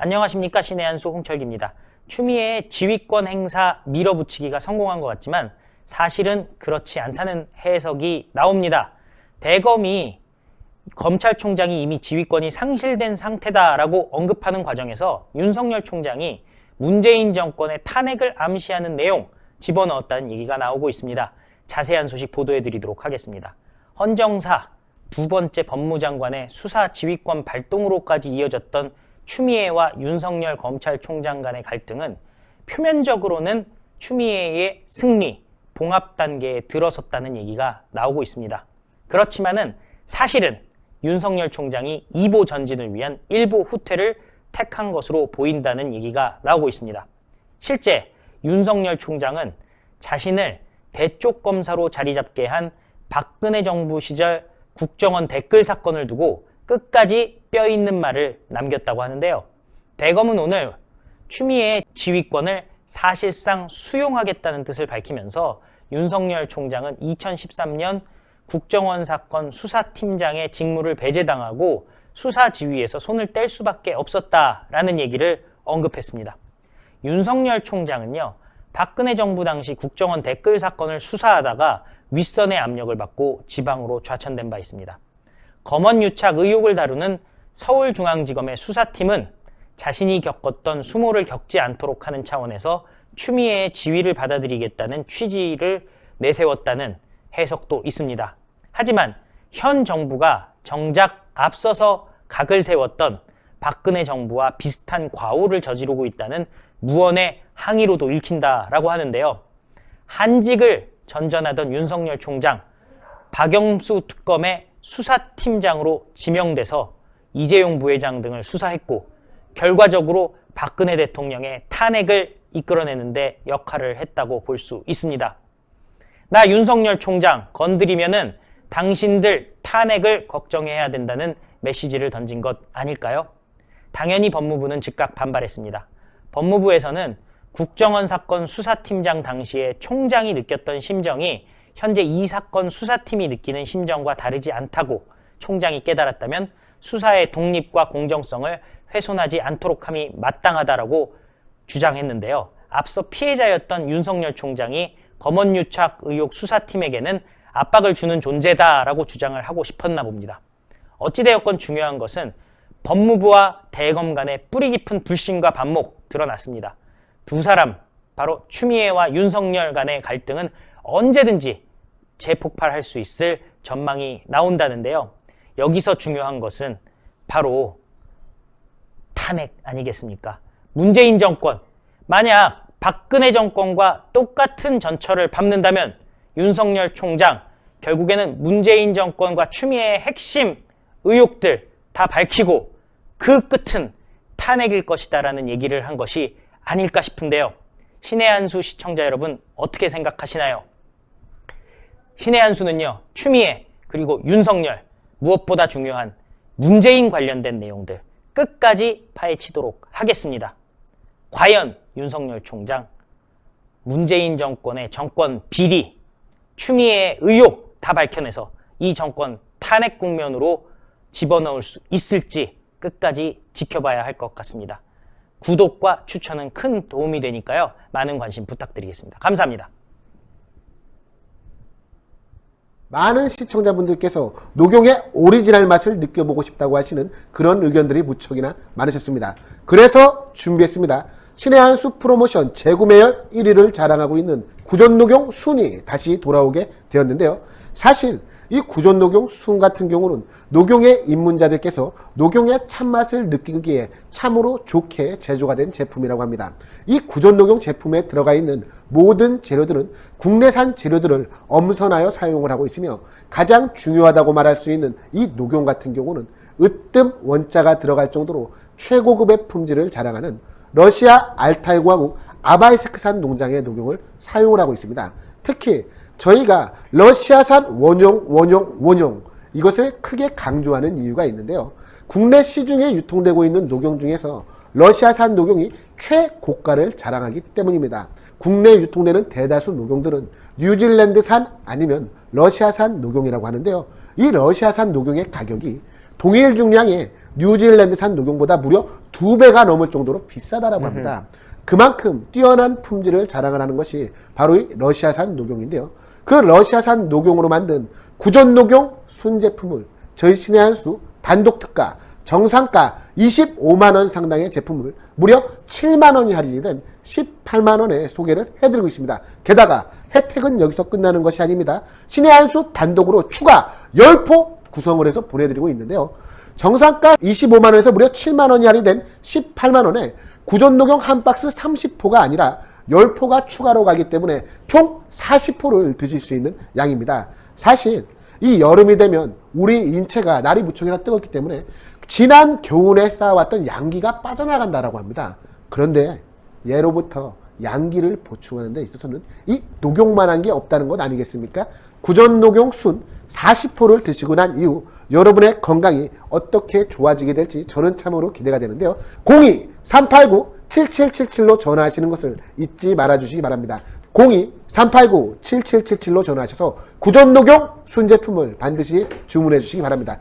안녕하십니까 신의 한수 홍철기입니다. 추미애의 지휘권 행사 밀어붙이기가 성공한 것 같지만 사실은 그렇지 않다는 해석이 나옵니다. 대검이 검찰총장이 이미 지휘권이 상실된 상태다라고 언급하는 과정에서 윤석열 총장이 문재인 정권의 탄핵을 암시하는 내용 집어넣었다는 얘기가 나오고 있습니다. 자세한 소식 보도해드리도록 하겠습니다. 헌정사 두 번째 법무장관의 수사 지휘권 발동으로까지 이어졌던 추미애와 윤석열 검찰총장 간의 갈등은 표면적으로는 추미애의 승리, 봉합 단계에 들어섰다는 얘기가 나오고 있습니다. 그렇지만은 사실은 윤석열 총장이 2보 전진을 위한 1보 후퇴를 택한 것으로 보인다는 얘기가 나오고 있습니다. 실제 윤석열 총장은 자신을 대쪽 검사로 자리 잡게 한 박근혜 정부 시절 국정원 댓글 사건을 두고 끝까지 뼈 있는 말을 남겼다고 하는데요. 대검은 오늘 추미애의 지휘권을 사실상 수용하겠다는 뜻을 밝히면서 윤석열 총장은 2013년 국정원 사건 수사팀장의 직무를 배제당하고 수사 지휘에서 손을 뗄 수밖에 없었다라는 얘기를 언급했습니다. 윤석열 총장은요, 박근혜 정부 당시 국정원 댓글 사건을 수사하다가 윗선의 압력을 받고 지방으로 좌천된 바 있습니다. 검언 유착 의혹을 다루는 서울중앙지검의 수사팀은 자신이 겪었던 수모를 겪지 않도록 하는 차원에서 추미애의 지위를 받아들이겠다는 취지를 내세웠다는 해석도 있습니다. 하지만 현 정부가 정작 앞서서 각을 세웠던 박근혜 정부와 비슷한 과오를 저지르고 있다는 무언의 항의로도 읽힌다라고 하는데요. 한직을 전전하던 윤석열 총장, 박영수 특검의 수사팀장으로 지명돼서 이재용 부회장 등을 수사했고 결과적으로 박근혜 대통령의 탄핵을 이끌어내는데 역할을 했다고 볼 수 있습니다. 나 윤석열 총장 건드리면은 당신들 탄핵을 걱정해야 된다는 메시지를 던진 것 아닐까요? 당연히 법무부는 즉각 반발했습니다. 법무부에서는 국정원 사건 수사팀장 당시에 총장이 느꼈던 심정이 현재 이 사건 수사팀이 느끼는 심정과 다르지 않다고 총장이 깨달았다면 수사의 독립과 공정성을 훼손하지 않도록 함이 마땅하다라고 주장했는데요. 앞서 피해자였던 윤석열 총장이 검언유착 의혹 수사팀에게는 압박을 주는 존재다라고 주장을 하고 싶었나 봅니다. 어찌되었건 중요한 것은 법무부와 대검 간의 뿌리 깊은 불신과 반목 드러났습니다. 두 사람, 바로 추미애와 윤석열 간의 갈등은 언제든지 재폭발할 수 있을 전망이 나온다는데요. 여기서 중요한 것은 바로 탄핵 아니겠습니까? 문재인 정권, 만약 박근혜 정권과 똑같은 전철을 밟는다면 윤석열 총장, 결국에는 문재인 정권과 추미애의 핵심 의혹들 다 밝히고 그 끝은 탄핵일 것이다라는 얘기를 한 것이 아닐까 싶은데요. 신의 한수 시청자 여러분 어떻게 생각하시나요? 신의 한수는요, 추미애 그리고 윤석열 무엇보다 중요한 문재인 관련된 내용들 끝까지 파헤치도록 하겠습니다. 과연 윤석열 총장 문재인 정권의 정권 비리, 추미애의 의혹 다 밝혀내서 이 정권 탄핵 국면으로 집어넣을 수 있을지 끝까지 지켜봐야 할 것 같습니다. 구독과 추천은 큰 도움이 되니까요. 많은 관심 부탁드리겠습니다. 감사합니다. 많은 시청자분들께서 녹용의 오리지널 맛을 느껴보고 싶다고 하시는 그런 의견들이 무척이나 많으셨습니다. 그래서 준비했습니다. 신의 한수 프로모션 재구매열 1위를 자랑하고 있는 구전 녹용 순이 다시 돌아오게 되었는데요. 사실 이 구전녹용 순 같은 경우는 녹용의 입문자들께서 녹용의 참맛을 느끼기에 참으로 좋게 제조가 된 제품이라고 합니다. 이 구전녹용 제품에 들어가 있는 모든 재료들은 국내산 재료들을 엄선하여 사용을 하고 있으며 가장 중요하다고 말할 수 있는 이 녹용 같은 경우는 으뜸 원자가 들어갈 정도로 최고급의 품질을 자랑하는 러시아 알타이 공화국 아바이스크산 농장의 녹용을 사용을 하고 있습니다. 특히 저희가 러시아산 원용, 원용, 원용 이것을 크게 강조하는 이유가 있는데요. 국내 시중에 유통되고 있는 녹용 중에서 러시아산 녹용이 최고가를 자랑하기 때문입니다. 국내 유통되는 대다수 녹용들은 뉴질랜드산 아니면 러시아산 녹용이라고 하는데요. 이 러시아산 녹용의 가격이 동일 중량의 뉴질랜드산 녹용보다 무려 두 배가 넘을 정도로 비싸다라고 합니다. 그만큼 뛰어난 품질을 자랑을 하는 것이 바로 이 러시아산 녹용인데요. 그 러시아산 녹용으로 만든 구전 녹용 순제품을 저희 신의 한 수 단독 특가 정상가 25만 원 상당의 제품을 무려 7만 원이 할인이 된 18만 원에 소개를 해드리고 있습니다. 게다가 혜택은 여기서 끝나는 것이 아닙니다. 신의 한 수 단독으로 추가 10포 구성을 해서 보내드리고 있는데요. 정상가 25만 원에서 무려 7만 원이 할인된 18만 원에 구전 녹용 한 박스 30포가 아니라 10포가 추가로 가기 때문에 총 40포를 드실 수 있는 양입니다. 사실 이 여름이 되면 우리 인체가 날이 무척이나 뜨겁기 때문에 지난 겨울에 쌓아왔던 양기가 빠져나간다라고 합니다. 그런데 예로부터 양기를 보충하는 데 있어서는 이 녹용만한 게 없다는 것 아니겠습니까? 구전 녹용 순 40포를 드시고 난 이후 여러분의 건강이 어떻게 좋아지게 될지 저는 참으로 기대가 되는데요. 02-389-7777로 전화하시는 것을 잊지 말아 주시기 바랍니다. 02-389-7777로 전화하셔서 구전 녹용 순제품을 반드시 주문해 주시기 바랍니다.